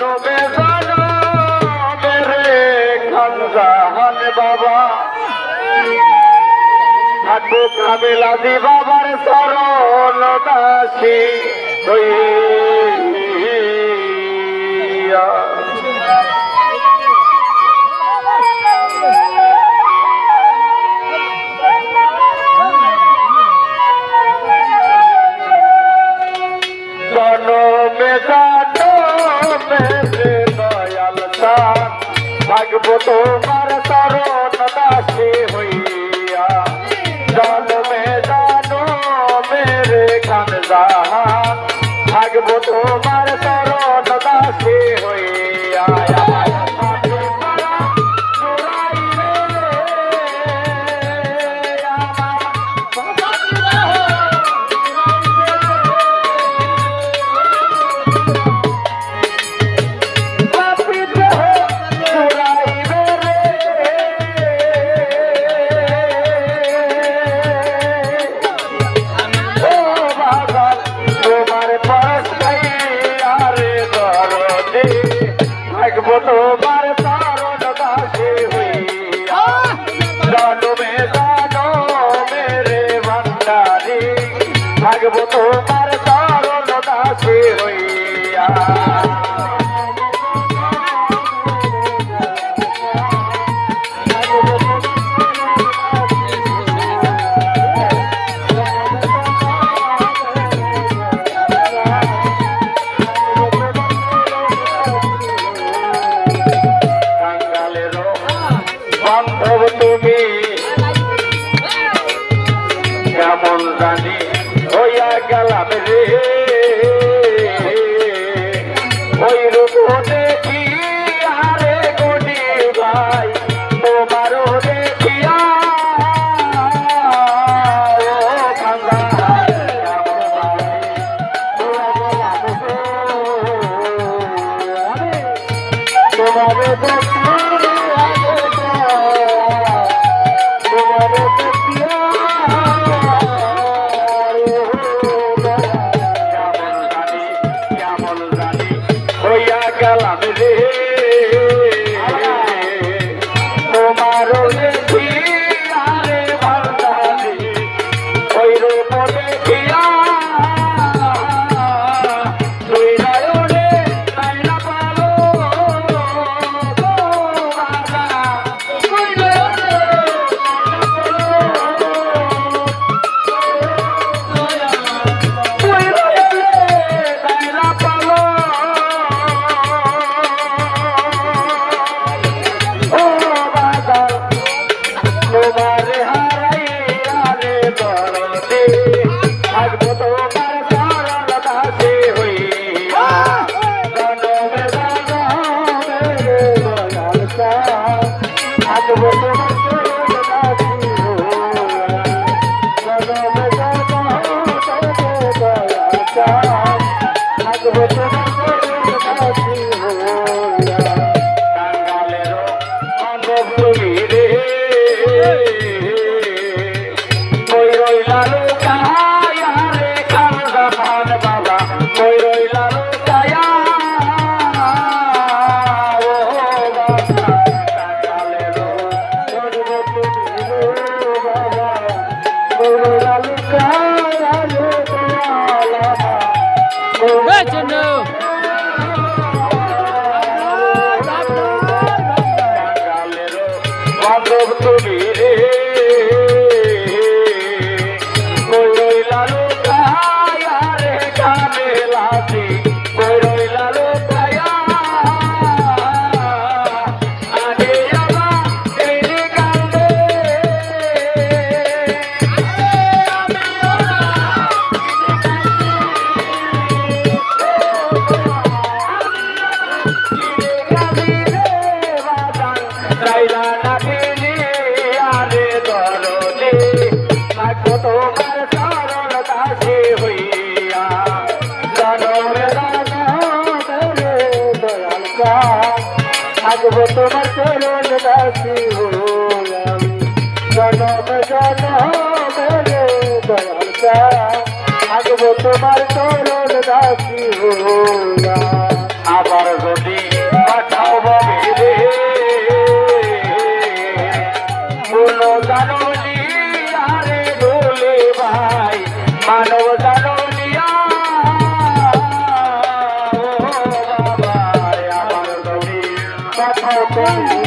জনমে জনমে রে খানজাহান বাবা। থাকো কাবিলাদি বাবার সরল দাসী। জনমে জন যাব তোমার চরণ দাসী হইয়া জন্মে জানো মেরে খান জাহান। থাকব তোমার চরণ foto জানি হইয়া গেলাম রে। বলব Reginald থাকব তোমার চরণ দাসী হলাম। জনম জনমে দয়ালতা থাকব তোমার চরণ দাসী হলাম। আবার যদি মানব পাঠাতে মানব